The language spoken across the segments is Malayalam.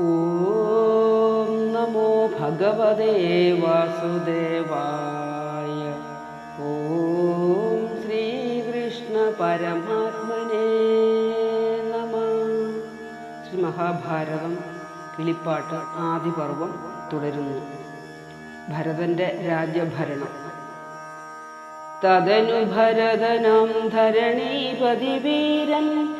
ഓം നമോ ഭഗവതേ വാസുദേവായ. ഓം ശ്രീകൃഷ്ണ പരമാത്മനേ നമ. ശ്രീ മഹാഭാരതം കിളിപ്പാട്ട് ആദിപർവം തുടരുന്നു. ഭരതന്റെ രാജ്യഭരണം. തദനു ഭരതനം ധരണീപതി വീരൻ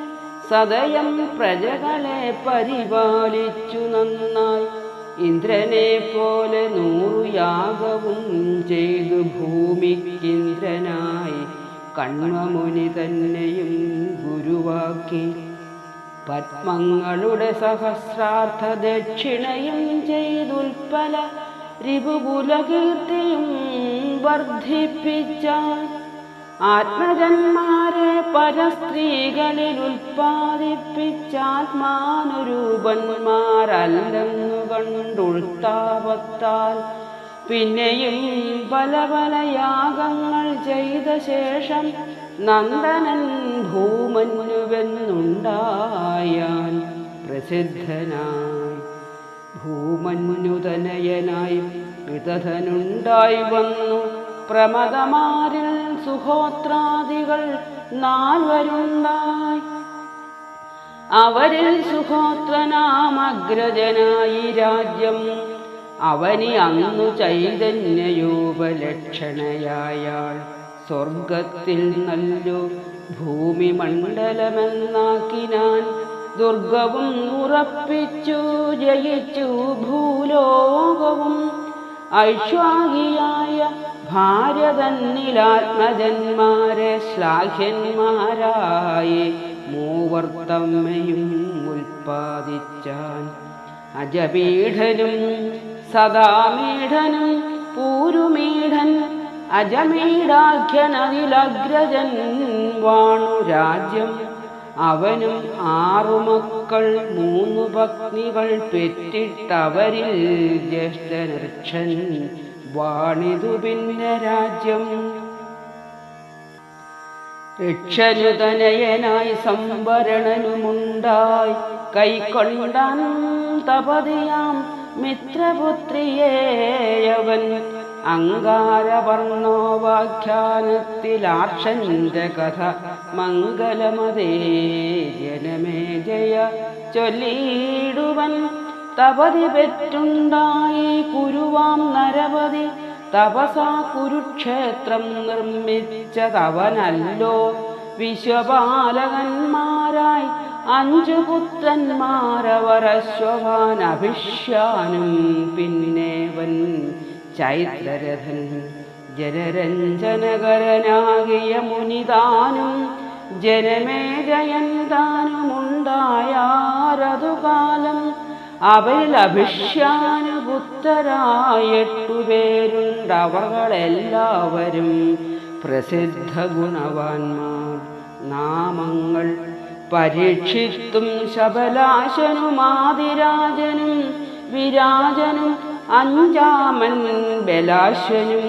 സദയം പ്രജകളെ പരിപാലിച്ചു നന്നായി. ഇന്ദ്രനെ പോലെ നൂറു യാഗവും ചെയ്തു ഭൂമിക്കിന്ദ്രനായി. കണ്വമുനി തന്നെയും ഗുരുവാക്കി. പത്മങ്ങളുടെ സഹസ്രാർത്ഥ ദക്ഷിണയും ചെയ്തുൽപ്പല. രിപുകുലകീർത്തിയും വർദ്ധിപ്പിച്ചാൽ ആത്മജന്മാരെ പരസ്ത്രീകളിൽ ഉൽപ്പാദിപ്പിച്ചാത്മാനുരൂപന്മാരല്ലെന്നു കണ്ടുൾത്താപത്താൽ പിന്നെയും പല പല യാഗങ്ങൾ ചെയ്ത ശേഷം നന്ദനൻ ഭൂമന്യുവെന്നുണ്ടായാൻ പ്രസിദ്ധനായി ഭൂമന്യുതനയനായി വിതധനുണ്ടായി വന്നു പ്രമദമാരിൽ സുഹോത്രാദികൾ നാൽവരുണ്ടായി അവരിൽ സുഹോത്രനാമഗ്രജനായി രാജ്യം. അവനി അന്നു ചൈതന്യയോപലക്ഷണയായാൾ സ്വർഗത്തിൽ നല്ലു ഭൂമി മണ്ഡലമെന്നാക്കിനാൻ ദുർഗവും ഉറപ്പിച്ചു ജയിച്ചു ഭൂലോകവും. ഐശ്വാഹിയായ ഭാര്യ തന്നിലാത്മജന്മാരെ ശ്ലാഘ്യന്മാരായി മൂവർത്തമ്മയും ഉൽപ്പാദിച്ചാൻ. അജപീഠനും സദാമീഠനും പൂരുമീഠൻ അജമീടാഖ്യനതിലഗ്രജൻ വാണു രാജ്യം അവനും ആറു മക്കൾ മൂന്നു പത്നികൾ പെറ്റിട്ടവരിൽ ജ്യേഷ്ഠനർക്ഷൻ വാണിതു പിന്നെ രാജ്യം. രക്ഷനുതനയനായി സംവരണനുമുണ്ടായി. കൈക്കൊണ്ടാൻ തപതിയാം മിത്രപുത്രിയേയവൻ. അങ്കാരവർണോവാഖ്യാനത്തിലാർഷന്റെ കഥ മംഗലമതേ ജനമേ ജയ ചൊല്ലിയിടുവൻ തപതി പെറ്റുണ്ടായി കുരുവാം നരപതി. തപസാ കുരുക്ഷേത്രം നിർമ്മിച്ചതവനല്ലോ. വിശ്വപാലകന്മാരായി അഞ്ചു പുത്രന്മാരവരശ്വഭാൻ അഭിഷ്യാനും പിന്നേവൻ ചൈത്രരഥൻ ജനരഞ്ജനകരനാകിയ മുനിതാനും ജനമേ ജയന്താനുമുണ്ടായാരതുകാലം അവരിൽ അഭിഷ്യാനുപുത്തരായെട്ടുപേരുണ്ടവകളെല്ലാവരും പ്രസിദ്ധ ഗുണവാന്മാർ നാമങ്ങൾ പരീക്ഷിത്തും ശബലാശനുമാതിരാജനും വിരാജനും അഞ്ചാമൻ ബലാശനും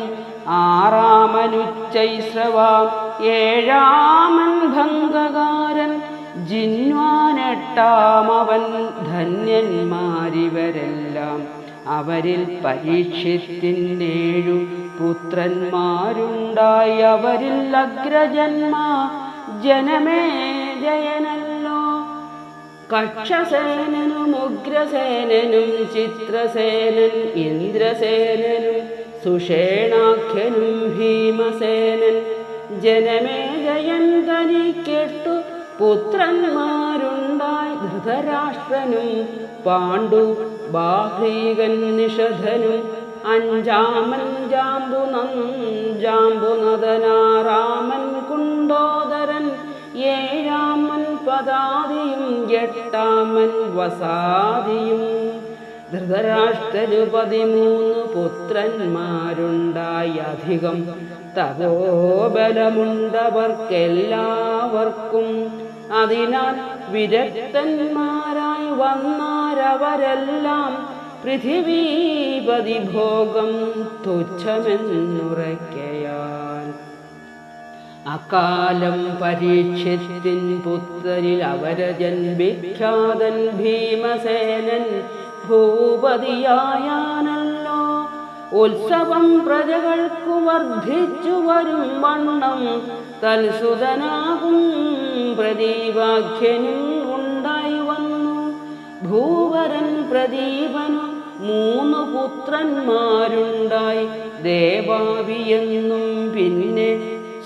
ആറാമനുച്ചൈസ്രവാം ഏഴാമൻ ഭംഗകാരൻ ജിന്വാനെട്ടാമവൻ ധന്യന്മാരിവരെല്ലാം അവരിൽ പരീക്ഷത്തിനേഴു പുത്രന്മാരുണ്ടായി അവരിൽ അഗ്രജന്മ ജനമേ ജയനല്ലോ. കക്ഷസേനനും ഉഗ്രസേനനും ചിത്രസേനൻ ഇന്ദ്രസേനനും സുഷേണാഖ്യനും ഭീമസേനൻ ജനമേ ജയൻ കേട്ടു പുത്രന്മാരുണ്ടായി ധൃതരാഷ്ട്രനും പാണ്ഡു ബാഹ്രീകൻ നിഷധനും അഞ്ചാമൻ ജാമ്പു ജാമ്പുനദനാറാമൻ കുണ്ടോദരൻ ഏഴാമൻ പദാതിയും എട്ടാമൻ വസാദിയും ധൃതരാഷ്ട്രരു പതിമൂന്ന് പുത്രന്മാരുണ്ടായി അധികം. തപോബലമുണ്ടവർക്കെല്ലാവർക്കും അതിനാൽ വിരക്തന്മാരായി വന്നാരവരെല്ലാം പൃഥിവീപതി ഭോഗം തുച്ഛമെന്നുറയ്ക്കയാൽ. അകാലം പരീക്ഷത്തിൻ പുത്തരിൽ അവരജൻ വിഖ്യാതൻ ഭീമസേനൻ ഭൂപതിയായാനല്ലോ. ഉത്സവം പ്രജകൾക്കു വർദ്ധിച്ചു വരും വണ്ണം തൽസുതനാകും പ്രദീപാഖ്യനും ഉണ്ടായി വന്നു. ഭൂവരൻ പ്രദീപനു മൂന്ന് പുത്രന്മാരുണ്ടായി. ദേവാവിയെന്നും പിന്നെ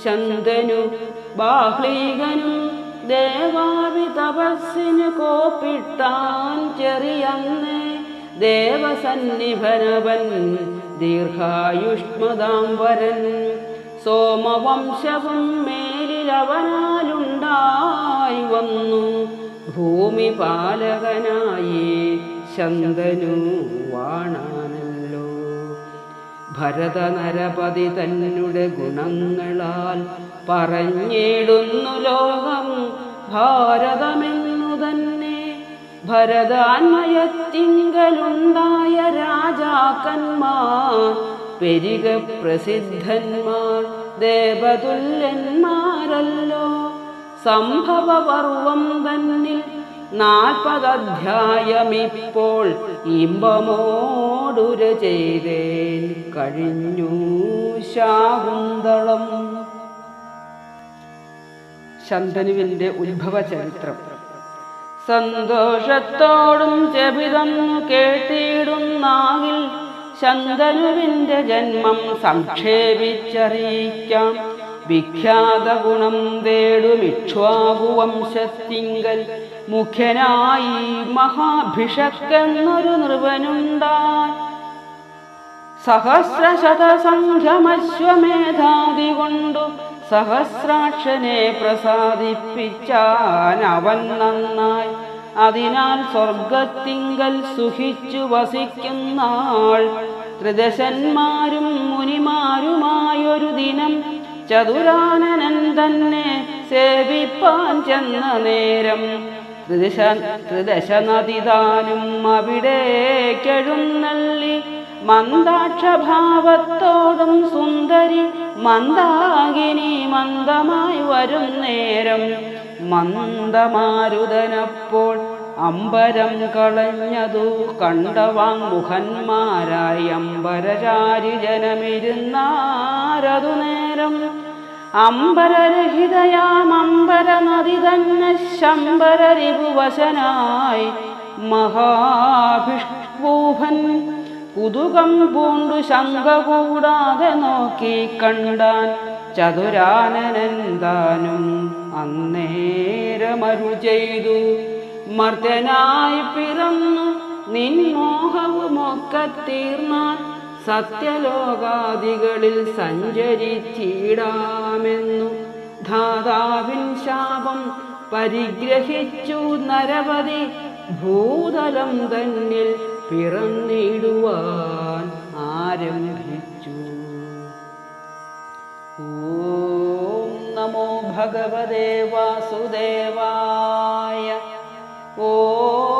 ശന്തനു ബാഹ്ലീകനും ദേവാവി തപസ്സിന് കോപ്പിട്ടാൻ ചെറിയന്നേ. ദേവസന്നിഭനവൻ ദീർഘായുഷ്മദാംബരൻ സോമവംശവും സോമവംശവും മേലിലവനാലുണ്ടായി വന്നു. ഭൂമി പാലകനായി ശന്തനു വാണാനല്ലോ. ഭരതനരപതി തന്നെ ഗുണങ്ങളാൽ പറഞ്ഞിടുന്നു ലോകം ഭാരതമെന്നു തന്നെ ഭരതാന്മയത്തിങ്കലുണ്ടായ രാജാക്കന്മാർ പെരിക പ്രസിദ്ധന്മാർ ദേവതുല്യന്മാരല്ലോ. സംഭവപർവം തന്നിൽ നാൽപ്പതധ്യായമിപ്പോൾ ഇമ്പമോടുര ചെയ്തേൻ കഴിഞ്ഞു ശാകുന്തളം. ശന്തനുവിന്റെ ഉത്ഭവ ചരിത്രം. സന്തോഷത്തോടും ചെപിതന്നു കേട്ടിടുന്നാകിൽ ശന്തനുവിന്റെ ജന്മം സംക്ഷേപിച്ചറിയിക്കാം. വിഖ്യാത ഗുണം തേടുമിക്ഷ്വാകു വംശത്തിങ്കൽ. മുഖ്യനായി മഹാഭിഷക്കെന്നൊരു നൃപനുണ്ടായി സഹസ്രശതസംഖ്യമശ്വമേധാതി കൊണ്ടു സഹസ്രാക്ഷനെ പ്രസാദിപ്പിച്ചാൻ അവൻ നന്നായി. അതിനാൽ സ്വർഗത്തിങ്കൽ സുഖിച്ചു വസിക്കുന്നാൾ ത്രിദശന്മാരും മുനിമാരുമായൊരു ദിനം ചതുരാനനൻ തന്നെ സേവിപ്പാൻ ചെന്ന നേരം ത്രിദശ ത്രിദശ നദിതാനും അവിടേക്കെഴുന്നള്ളി മന്ദാക്ഷഭാവത്തോടും സുന്ദരി മന്ദാകിനി മന്ദമായി വരും നേരം മന്ദമാരുതനപ്പോൾ അമ്പരം കളഞ്ഞതു കണ്ടവാങ്മുഖന്മാരായി അമ്പരചാരി ജനമിരുന്നാരതു നേരം. അമ്പരരഹിതയാം അമ്പര നദി തന്നെ ശമ്പരരിപുവശനായി മഹാഭിഷ്പൂഭൻ കുതുകം പൂണ്ടു ശങ്ക കൂടാതെ നോക്കി കണ്ടാൻ ചതുരാനനന്താനും അന്നേരമരു ചെയ്തു. മർദ്ദനായി പിറന്നു. നിൻമോഹവുമൊക്കെ തീർന്നാൽ സത്യലോകാദികളിൽ സഞ്ചരിച്ചിടാമെന്നു. ധാതാവിൻ ശാപം പരിഗ്രഹിച്ചു നരപതി ഭൂതലം തന്നിൽ പിറന്നിടുവാൻ ആരംഭിച്ചു. ഓം നമോ ഭഗവതേ വാസുദേവായ 我。